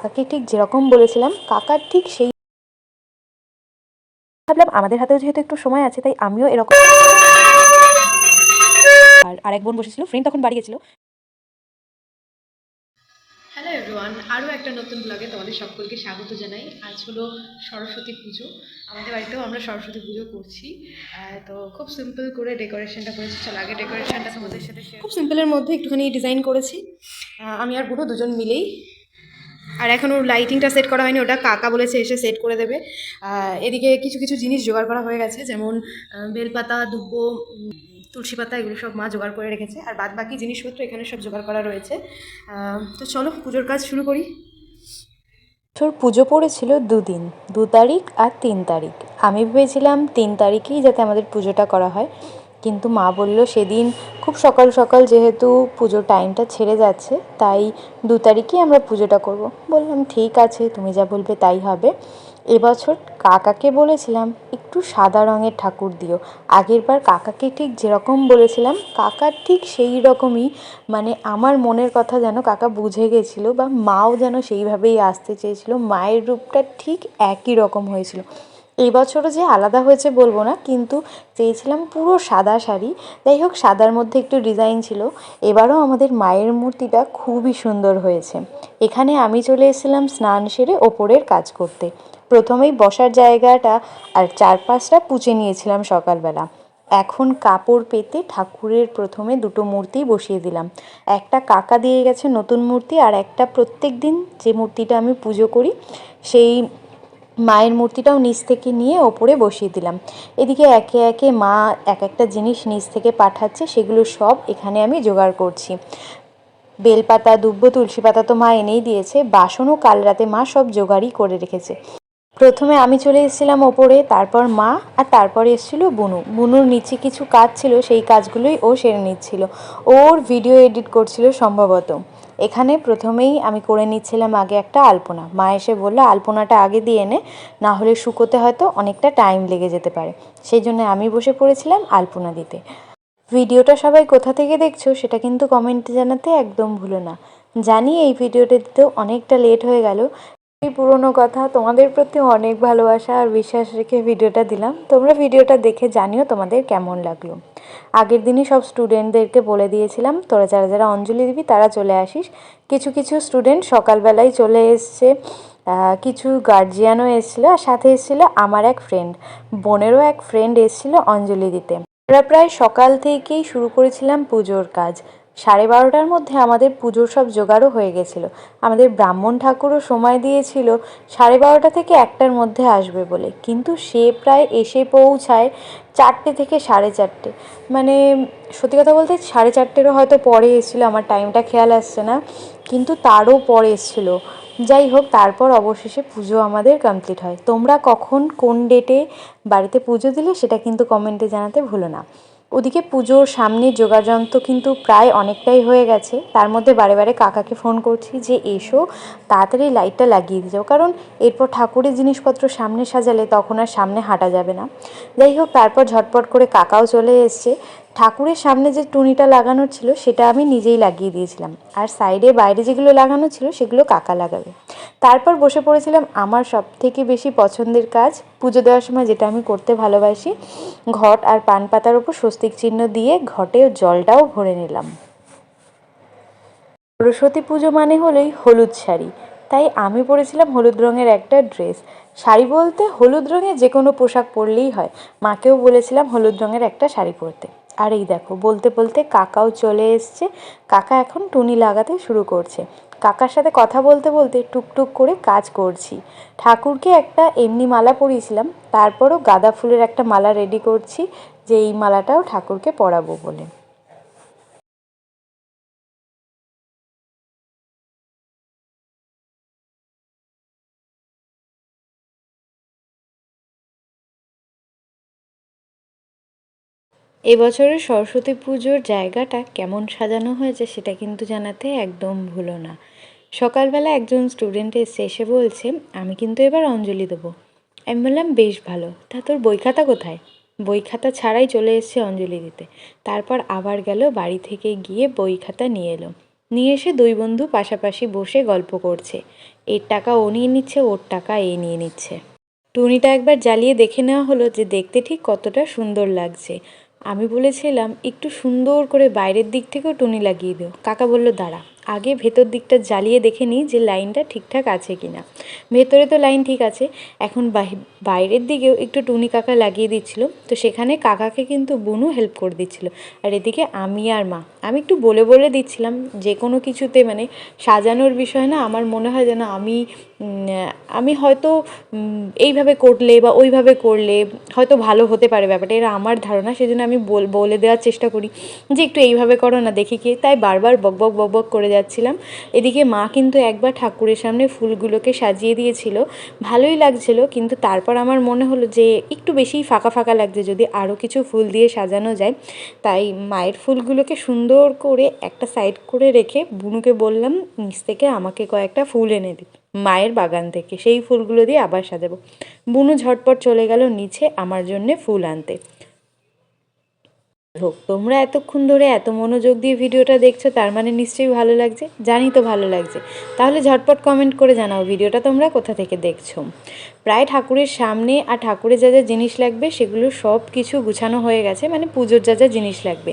কাকাকে ঠিক যেরকম বলেছিলাম কাকার ঠিক সেই ভাবলাম আমাদের হাতেও যেহেতু একটু সময় আছে তাই আমিও এরকম আর আরেক বোন বসেছিল ফ্রেন্ড তখন বাড়ি গেছিল। হ্যালো এভরিওয়ান আরও একটা নতুন ব্লগে তোমাদের সকলকে স্বাগত জানাই। আজ হলো সরস্বতী পুজো। আমাদের বাড়িতেও আমরা সরস্বতী পুজো করছি। তো খুব সিম্পল করে ডেকোরেশনটা করেছি। চলো আগে ডেকোরেশনটা তোমাদের সাথে খুব সিম্পলের মধ্যে একটুখানি ডিজাইন করেছি। আমি আর বুড়ো দুজন মিলেই আর এখনও লাইটিংটা সেট করা হয়নি, ওটা কাকা বলেছে এসে সেট করে দেবে। এদিকে কিছু কিছু জিনিস জোগাড় করা হয়ে গেছে, যেমন বেলপাতা, দুব্ব তুলসী পাতা, এগুলো সব মা জোগাড় করে রেখেছে। আর বাদ বাকি জিনিসপত্র এখানে সব জোগাড় করা রয়েছে। তো চলো, পুজোর কাজ শুরু করি। তোর পুজো পড়েছিল দুদিন, দু তারিখ আর তিন তারিখ। আমি ভেবেছিলাম তিন তারিখেই যাতে আমাদের পুজোটা করা হয়। কিন্তু মা বলল, সেদিন খুব সকাল সকাল যেহেতু পুজোর টাইমটা ছেড়ে যাচ্ছে, তাই দু তারিখেই আমরা পুজোটা করব। বললাম, ঠিক আছে, তুমি যা বলবে তাই হবে। এবছর কাকাকে বলেছিলাম, একটু সাদা রঙের ঠাকুর দিও। আগেরবার কাকাকে ঠিক যেরকম বলেছিলাম কাকার ঠিক সেই রকমই মানে আমার মনের কথা যেন কাকা বুঝে গেছিল বা মাও যেন সেইভাবেই আসতে চেয়েছিল, মায়ের রূপটা ঠিক একই রকম হয়েছিল। এই বছরও যে আলাদা হয়েছে বলব না, কিন্তু চেয়েছিলাম পুরো সাদা শাড়ি। যাই হোক, সাদার মধ্যে একটু ডিজাইন ছিল। এবারও আমাদের মায়ের মূর্তিটা খুবই সুন্দর হয়েছে। এখানে আমি চলে এসেছিলাম স্নান সেরে ওপরের কাজ করতে। প্রথমেই বসার জায়গাটা আর চারপাশটা পুঁছে নিয়েছিলাম সকালবেলা। এখন কাপড় পেতে ঠাকুরের প্রথমে দুটো মূর্তি বসিয়ে দিলাম। একটা কাকা দিয়ে গেছে নতুন মূর্তি আর একটা প্রত্যেক দিন যে মূর্তিটা আমি পুজো করি, সেই মায়ের মূর্তিটাও নিচ থেকে নিয়ে ওপরে বসিয়ে দিলাম। এদিকে একে একে মা এক একটা জিনিস নিচ থেকে পাঠাচ্ছে, সেগুলো সব এখানে আমি জোগাড় করছি। বেলপাতা, দুব্ব, তুলসী পাতা তো মা এনেই দিয়েছে, বাসনও কাল রাতে মা সব জোগাড়ই করে রেখেছে। প্রথমে আমি চলে এসেছিলাম ওপরে, তারপর মা আর তারপরে এসেছিল বুনু। বুনুর নিচে কিছু কাজ ছিল, সেই কাজগুলোই ও সেরে নিচ্ছিল। ওর ভিডিও এডিট করছিল সম্ভবত। এখানে প্রথমেই আমি করে নিচ্ছিলাম আগে একটা আলপনা। মা এসে বলল, আলপনাটা আগে দিয়ে এনে না হলে শুকোতে হয়তো অনেকটা টাইম লেগে যেতে পারে। সেই জন্য আমি বসে পড়েছিলাম আলপনা দিতে। ভিডিওটা সবাই কোথা থেকে দেখছ সেটা কিন্তু কমেন্টে জানাতে একদম ভুলো না। জানি এই ভিডিওটা দিতেও অনেকটা লেট হয়ে গেল এই পুরনো কথা তোমাদের প্রতি অনেক ভালোবাসা আর বিশ্বাস রেখে ভিডিওটা দিলাম। তোমরা ভিডিওটা দেখে জানিও তোমাদের কেমন লাগল। আগের দিনই সব স্টুডেন্টদেরকে বলে দিয়েছিলাম, তোরা যারা যারা অঞ্জলি দিবি, তারা চলে আসিস। কিছু কিছু স্টুডেন্ট সকালবেলায় চলে এসছে কিছু গার্জিয়ানও এসেছিল আর সাথে এসেছিল আমার এক ফ্রেন্ড বোনেরও এক ফ্রেন্ড এসেছিল অঞ্জলি দিতে। আমরা প্রায় সকাল থেকেই শুরু করেছিলাম পুজোর কাজ। সাড়ে বারোটার মধ্যে আমাদের পুজোর সব জোগাড়ও হয়ে গেছিল। আমাদের ব্রাহ্মণ ঠাকুরও সময় দিয়েছিল, সাড়ে বারোটা থেকে একটার মধ্যে আসবে বলে। কিন্তু সে প্রায় এসে পৌঁছায় চারটে থেকে সাড়ে চারটে। মানে সত্যি কথা বলতে সাড়ে চারটেরও হয়তো পরে এসেছিল, আমার টাইমটা খেয়াল আসছে না। কিন্তু তারও পরে এসেছিল। যাই হোক, তারপর অবশেষে পুজো আমাদের কমপ্লিট হয়। তোমরা কখন কোন ডেটে বাড়িতে পুজো দিলে সেটা কিন্তু কমেন্টে জানাতে ভুলো না। ওদিকে পুজোর সামনে যোগাযন্ত্র কিন্তু প্রায় অনেকটাই হয়ে গেছে। তার মধ্যে বারে বারে কাকাকে ফোন করছি যে, এসো, তাড়াতাড়ি লাইটটা লাগিয়ে দিয়ে যাও কারণ এরপর ঠাকুরের জিনিসপত্র সামনে সাজালে তখন আর সামনে হাঁটা যাবে না। যাই হোক, তারপর ঝটপট করে কাকাও চলে এসছে। ঠাকুরের সামনে যে টুনিটা লাগানো ছিল, সেটা আমি নিজেই লাগিয়ে দিয়েছিলাম। আর সাইডে বাইরে যেগুলো লাগানো ছিল, সেগুলো কাকা লাগাবে। তারপর বসে পড়েছিলাম আমার সব থেকে বেশি পছন্দের কাজ, পুজো দেওয়ার সময় যেটা আমি করতে ভালোবাসি, ঘট আর পান পাতার উপর স্বস্তিক চিহ্ন দিয়ে ঘটে জলটাও ভরে নিলাম। সরস্বতী পুজো মানে হলোই হলুদ শাড়ি। তাই আমি পরেছিলাম হলুদ রঙের একটা ড্রেস। শাড়ি বলতে হলুদ রঙের যে কোনো পোশাক পরলেই হয়। মাকেও বলেছিলাম হলুদ রঙের একটা শাড়ি পরতে। আর এই দেখো, বলতে বলতে কাকাও চলে এসছে। কাকা এখন টুনি লাগাতে শুরু করছে। কাকার সাথে কথা বলতে বলতে টুকটুক করে কাজ করছি। ঠাকুরকে একটা এমনি মালা পরিয়েছিলাম, তারপরও গাঁদা ফুলের একটা মালা রেডি করছি, যে এই মালাটাও ঠাকুরকে পরাবো বলে। এবছরের সরস্বতী পুজোর জায়গাটা কেমন সাজানো হয়েছে সেটা কিন্তু জানাতে একদম ভুলো না। সকালবেলা একজন স্টুডেন্ট এসে এসে বলছে, আমি কিন্তু এবার অঞ্জলি দেবো। আমি বললাম, বেশ ভালো। তা তোর বই খাতা কোথায়? বই খাতা ছাড়াই চলে এসছে অঞ্জলি দিতে। তারপর আবার গেল বাড়ি থেকে গিয়ে বই খাতা নিয়ে এলো। নিয়ে এসে দুই বন্ধু পাশাপাশি বসে গল্প করছে। এর টাকা ও নিয়ে নিচ্ছে, ওর টাকা এ নিয়ে নিচ্ছে। টুনিটা একবার জ্বালিয়ে দেখে নেওয়া হলো যে দেখতে ঠিক কতটা সুন্দর লাগছে। আমি বলেছিলাম একটু সুন্দর করে বাইরের দিক থেকেও টুনি লাগিয়ে দিও। কাকা বলল দাঁড়া। আগে ভেতর দিকটা জ্বালিয়ে দেখে নিই যে লাইনটা ঠিকঠাক আছে কি না ভেতরে তো লাইন ঠিক আছে, এখন বাইরের দিকেও একটু টুনি কাকা লাগিয়ে দিচ্ছিল, তো সেখানে কাকাকে কিন্তু বুনু হেল্প করে দিচ্ছিল। আর এদিকে আমি আর মা, আমি একটু বলে বলে দিচ্ছিলাম, যে কোনো কিছুতে মানে সাজানোর বিষয় না আমার মনে হয় যেন আমি আমি হয়তো এইভাবে করলে বা ওইভাবে করলে হয়তো ভালো হতে পারে ব্যাপারটা। এটা আমার ধারণা, সেজন্য আমি বল, বলে দেওয়ার চেষ্টা করি যে একটু এইভাবে করো না, দেখি কি। তাই বারবার বক বক বক বক করে যাচ্ছিলাম। এদিকে মা কিন্তু একবার ঠাকুরের সামনে ফুলগুলোকে সাজিয়ে দিয়েছিল। ভালোই লাগছিল, কিন্তু তারপর আমার মনে হলো যে একটু বেশিই ফাঁকা ফাঁকা লাগছে যদি আরও কিছু ফুল দিয়ে সাজানো যায়। তাই মায়ের ফুলগুলোকে সুন্দর করে একটা সাইড করে রেখে বুনুকে বললাম, নিচ থেকে আমাকে কয়েকটা ফুল এনে দিই মায়ের বাগান থেকে। সেই ফুলগুলো দিয়ে আবার সাজাবো। বুনু ঝটপট চলে গেল নিচে আমার জন্যে ফুল আনতে। হোক, তোমরা এতক্ষণ ধরে এত মনোযোগ দিয়ে ভিডিওটা দেখছ, তার মানে নিশ্চয়ই ভালো লাগছে। জানি তো ভালো লাগছে। তাহলে ঝটপট কমেন্ট করে জানাও ভিডিওটা তোমরা কোথা থেকে দেখছ। প্রায় ঠাকুরের সামনে আর ঠাকুরের যা যা জিনিস লাগবে, সেগুলো সব কিছু গুছানো হয়ে গেছে মানে পুজোর যা যা জিনিস লাগবে।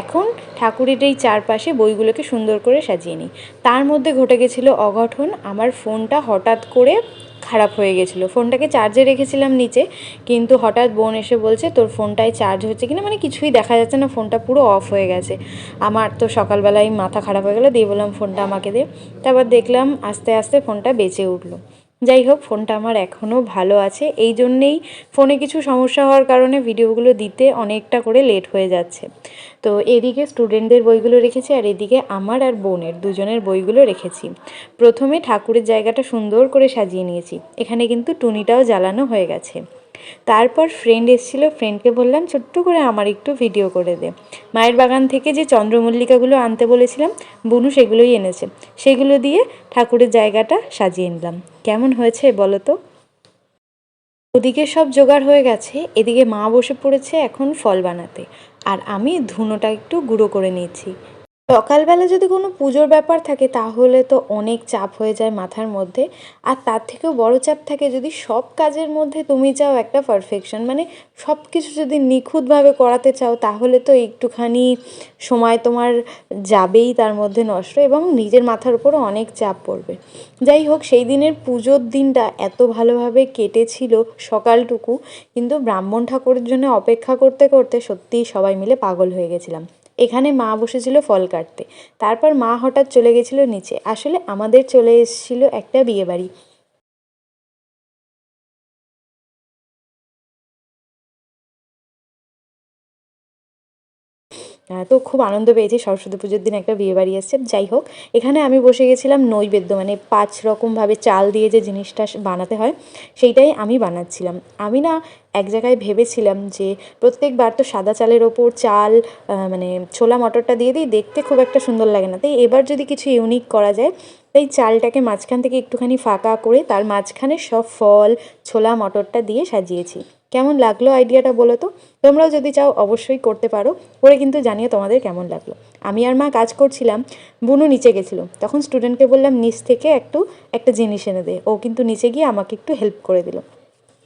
এখন ঠাকুরের এই চারপাশে বইগুলোকে সুন্দর করে সাজিয়ে নিই। তার মধ্যে ঘটে গেছিল অঘটন। আমার ফোনটা হঠাৎ করে খারাপ হয়ে গেছিল। ফোনটাকে চার্জে রেখেছিলাম নিচে, কিন্তু হঠাৎ বোন এসে বলছে, তোর ফোনটায় চার্জ হচ্ছে কিনা? মানে কিছুই দেখা যাচ্ছে না, ফোনটা পুরো অফ হয়ে গেছে। আমার তো সকালবেলায় মাথা খারাপ হয়ে গেলো, দিয়ে বললাম, ফোনটা আমাকে দে। তারপর দেখলাম, আস্তে আস্তে ফোনটা বেঁচে উঠল। যাই হোক, ফোনটা আমার এখনও ভালো আছে। এই জন্যেই ফোনে কিছু সমস্যা হওয়ার কারণে ভিডিওগুলো দিতে অনেকটা করে লেট হয়ে যাচ্ছে। তো এদিকে স্টুডেন্টদের বইগুলো রেখেছি আর এদিকে আমার আর বোনের দুজনের বইগুলো রেখেছি। প্রথমে ঠাকুরের জায়গাটা সুন্দর করে সাজিয়ে নিয়েছি। এখানে কিন্তু টুনিটাও জ্বালানো হয়ে গেছে। তারপর ফ্রেন্ড এসেছিল ফ্রেন্ডকে বললাম, ছোট্ট করে আমার একটু ভিডিও করে দে। মায়ের বাগান থেকে যে চন্দ্রমল্লিকাগুলো আনতে বলেছিলাম, বুনু সেগুলোই এনেছে। সেগুলো দিয়ে ঠাকুরের জায়গাটা সাজিয়ে নিলাম। কেমন হয়েছে বলো তো? ওদিকে সব জোগাড় হয়ে গেছে, এদিকে মা বসে পড়েছে এখন ফল বানাতে। আর আমি ধুনোটা একটু গুঁড়ো করে নিয়েছি। সকালবেলা যদি কোনো পুজোর ব্যাপার থাকে, তাহলে তো অনেক চাপ হয়ে যায় মাথার মধ্যে। আর তার থেকেও বড় চাপ থাকে যদি সব কাজের মধ্যে তুমি চাও একটা পারফেকশন মানে সব কিছু যদি নিখুঁতভাবে করাতে চাও, তাহলে তো একটুখানি সময় তোমার যাবেই তার মধ্যে নষ্ট এবং নিজের মাথার উপরও অনেক চাপ পড়বে। যাই হোক, সেই দিনের পুজোর দিনটা এত ভালোভাবে কেটেছিল সকালটুকু, কিন্তু ব্রাহ্মণ ঠাকুরের জন্য অপেক্ষা করতে করতে সত্যিই সবাই মিলে পাগল হয়ে গেছিলাম। এখানে মা বসেছিল ফল কাটতে। তারপর মা হঠাৎ চলে গেছিল নিচে। আসলে আমাদের চলে এসেছিল একটা বিয়েবাড়ি। তো খুব আনন্দ পেয়েছি। সরস্বতী পুজোর দিন একটা বিয়ে বাড়ি এসছে। যাই হোক, এখানে আমি বসে গেছিলাম নৈবেদ্য মানে পাঁচ রকমভাবে চাল দিয়ে যে জিনিসটা বানাতে হয়, সেইটাই আমি বানাচ্ছিলাম। আমি না এক জায়গায় ভেবেছিলাম যে প্রত্যেকবার তো সাদা চালের ওপর চাল মানে ছোলা মটরটা দিয়ে দিই, দেখতে খুব একটা সুন্দর লাগে না। তাই এবার যদি কিছু ইউনিক করা যায়, তাই চালটাকে মাঝখান থেকে একটুখানি ফাঁকা করে তার মাঝখানে সব ফল, ছোলা মটরটা দিয়ে সাজিয়েছি। কেমন লাগল আইডিয়াটা বলো তো? তোমরাও যদি চাও অবশ্যই করতে পারো। করে কিন্তু জানিয়ে তোমাদের কেমন লাগল। আমি আর মা কাজ করছিলাম, বুনু নিচে গেছিল। তখন স্টুডেন্টকে বললাম, নিচ থেকে একটু একটা জিনিস এনে দে। ও কিন্তু নিচে গিয়ে আমাকে একটু হেল্প করে দিল।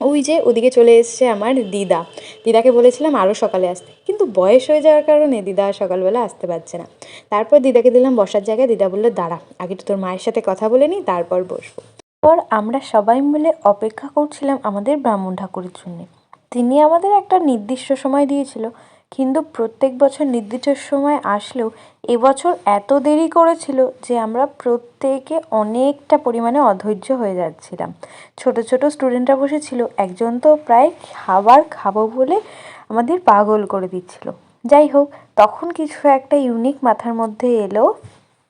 ওই যে ওদিকে চলে এসছে আমার দিদা। দিদাকে বলেছিলাম আরও সকালে আসতে। কিন্তু বয়স হয়ে যাওয়ার কারণে দিদা সকালবেলা আসতে পারছে না। তারপর দিদাকে দিলাম বসার জায়গায়। দিদা বলল, দাঁড়া, আগে তো তোর মায়ের সাথে কথা বলে নিই তারপর বসবো। পর আমরা সবাই মিলে অপেক্ষা করছিলাম আমাদের ব্রাহ্মণ ঠাকুরের জন্যে। তিনি আমাদের একটা নির্দিষ্ট সময় দিয়েছিল। কিন্তু প্রত্যেক বছর নির্দিষ্ট সময় আসলেও এবছর এত দেরি করেছিল যে আমরা প্রত্যেকে অনেকটা পরিমাণে অধৈর্য হয়ে যাচ্ছিলাম। ছোট ছোট স্টুডেন্টরা বসেছিল, একজন তো প্রায় খাবার খাব বলে আমাদের পাগল করে দিচ্ছিল। যাই হোক, তখন কিছু একটা ইউনিক মাথার মধ্যে এলো।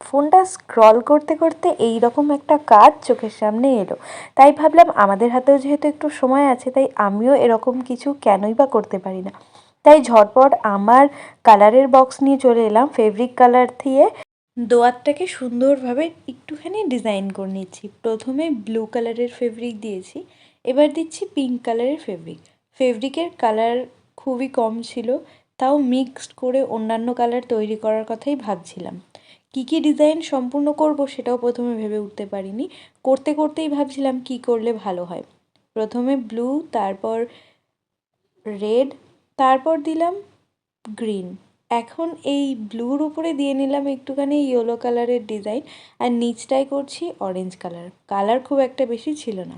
ফোনটা স্ক্রল করতে করতে এই রকম একটা কাজ চোখের সামনে এলো। তাই ভাবলাম আমাদের হাতেও যেহেতু একটু সময় আছে, তাই আমিও এরকম কিছু কেনই বা করতে পারি না। তাই ঝটপট আমার কালারের বক্স নিয়ে চলে এলাম ফেব্রিক কালার দিয়ে। দোয়ারটাকে সুন্দরভাবে একটুখানি ডিজাইন করে নিচ্ছি। প্রথমে ব্লু কালারের ফেব্রিক দিয়েছি, এবার দিচ্ছি পিঙ্ক কালারের ফেব্রিক। ফেব্রিকের কালার খুবই কম ছিল, তাও মিক্সড করে অন্যান্য কালার তৈরি করার কথাই ভাবছিলাম। কী কী ডিজাইন সম্পূর্ণ করব সেটাও প্রথমে ভেবে উঠতে পারিনি। করতে করতেই ভাবছিলাম কী করলে ভালো হয়। প্রথমে ব্লু, তারপর রেড তারপর দিলাম গ্রিন। এখন এই ব্লুর উপরে দিয়ে নিলাম একটুখানি ইয়েলো কালারের ডিজাইন আর নিচটাই করছি অরেঞ্জ কালার। কালার খুব একটা বেশি ছিল না।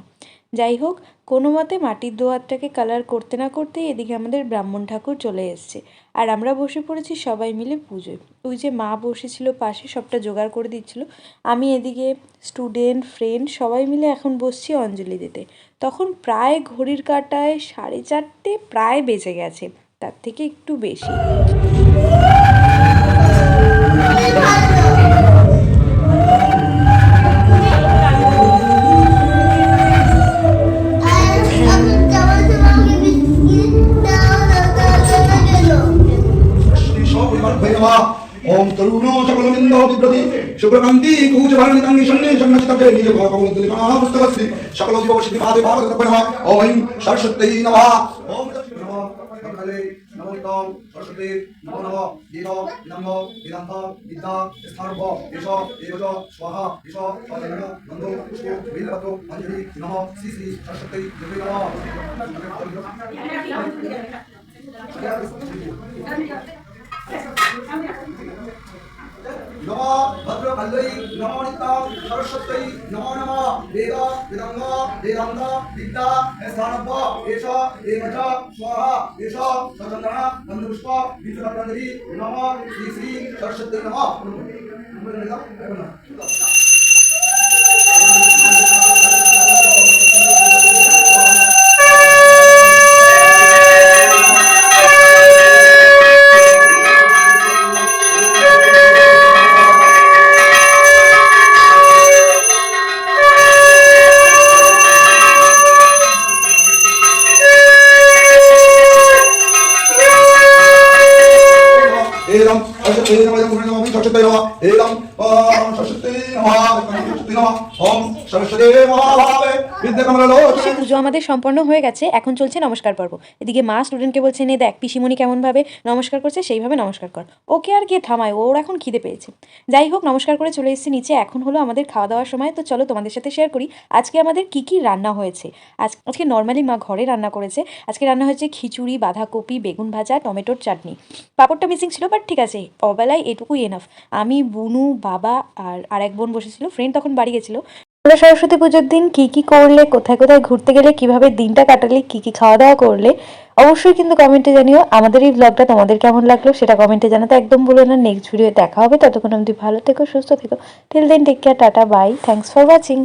যাই হোক, কোনো মতে মাটির দোয়াতটাকে কালার করতে না করতেই এদিকে আমাদের ব্রাহ্মণ ঠাকুর চলে এসছে। আর আমরা বসে পড়েছি সবাই মিলে পুজোয়। ওই যে মা বসেছিল পাশে, সবটা জোগাড় করে দিচ্ছিল। আমি এদিকে স্টুডেন্ট ফ্রেন্ড সবাই মিলে এখন বসছি অঞ্জলি দিতে। তখন প্রায় ঘড়ির কাঁটায় সাড়ে চারটে প্রায় বেজে গেছে তার থেকে একটু বেশি। ওম তরুণো সকলমিন্দ বিব্রতি শুভ্রকান্তি কুচ ভারণিতাঙ্গি সন্নে সন্নস্তকে নিজ ভগবন্তুলি মহাপুস্তকস্তি সকল জীব সিদ্ধি ভাদে ভারত তপনহ ওম সরস্বতী নমঃ। ওম সকালে নমস্তম সরস্বতী নম নম। দেব বিলম্ব বিলম্ব বিদ্যা স্থার্ভ এস এব স্বাহা এস সদেব নন্দ পুষ্প বিলপত অঞ্জলি নম। শ্রী শ্রী সরস্বতী দেবী নম। নম ভদ্র ভল্লই নম নিতাম সরস্বত্যই নম নম বেদ বেদঙ্গ বেদঙ্গ বিদ্যা স্থানব্য এষ এমচ স্বাহা এষ সচন্দ্রহ বন্ধুপুষ্প বিদ্যুৎ নম শ্রী শ্রী সরস্বত্যই নম palavra পুজো আমাদের সম্পন্ন হয়ে গেছে, এখন চলছে নমস্কার পর্ব। এদিকে মা স্টুডেন্টকে বলছে, নে দেখ, পিসিমণি কেমনভাবে নমস্কার করছে, সেইভাবে নমস্কার কর। ওকে আর কে থামায়, ওর এখন খিদে পেয়েছে। যাই হোক, নমস্কার করে চলে এসেছে নিচে, এখন হলো আমাদের খাওয়া দাওয়ার সময়। তো চলো তোমাদের সাথে শেয়ার করি, আজকে আমাদের কি কি রান্না হয়েছে? আজ, আজকে নর্মালি মা ঘরে রান্না করেছে। আজকে রান্না হয়েছে খিচুড়ি, বাঁধাকপি, বেগুন ভাজা, টমেটোর চাটনি। পাপড়টা মিসিং ছিল বাট ঠিক আছে, অবেলায় এটুকুই এনাফ আমি, বুনু, বাবা আর আর এক বোন বসেছিল ফ্রেন্ড তখন বাড়ি গেছিল। তোমরা সরস্বতী পুজোর দিন কি কি করলে, কোথায় কোথায় ঘুরতে গেলে, কীভাবে দিনটা কাটালে, কি কি খাওয়া দাওয়া করলে, অবশ্যই কিন্তু কমেন্টে জানিও। আমাদের এই ব্লগটা তোমাদের কেমন লাগল সেটা কমেন্টে জানাতে একদম ভুলো না। নেক্সট ভিডিও দেখা হবে। ততক্ষণ অবধি ভালো থেকো, সুস্থ থেকো। Till then take care tata bye thanks for watching